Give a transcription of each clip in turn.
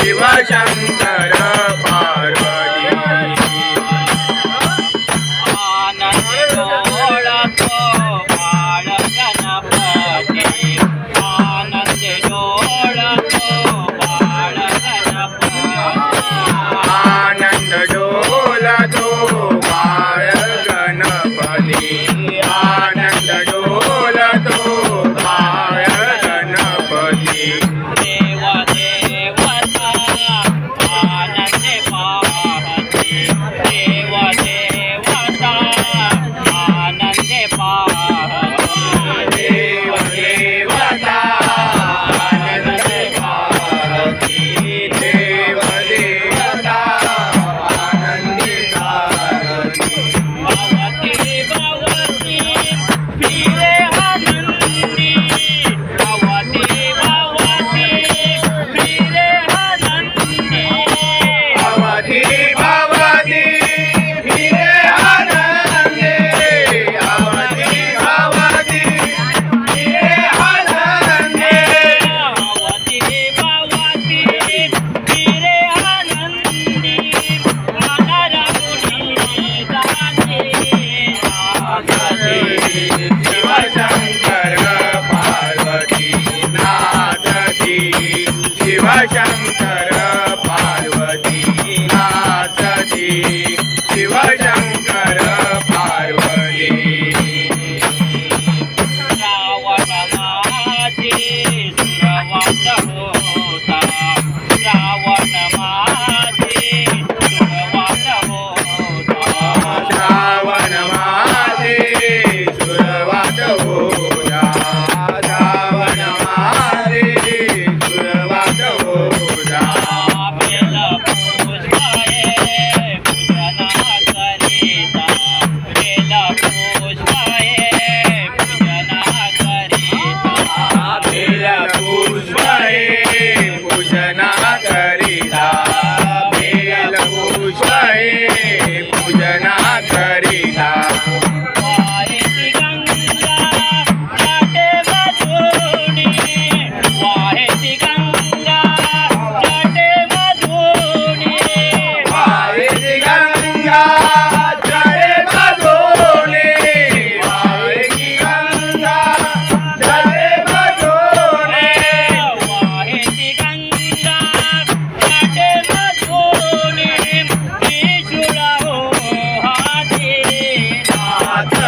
शिवशंकर पार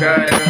Jai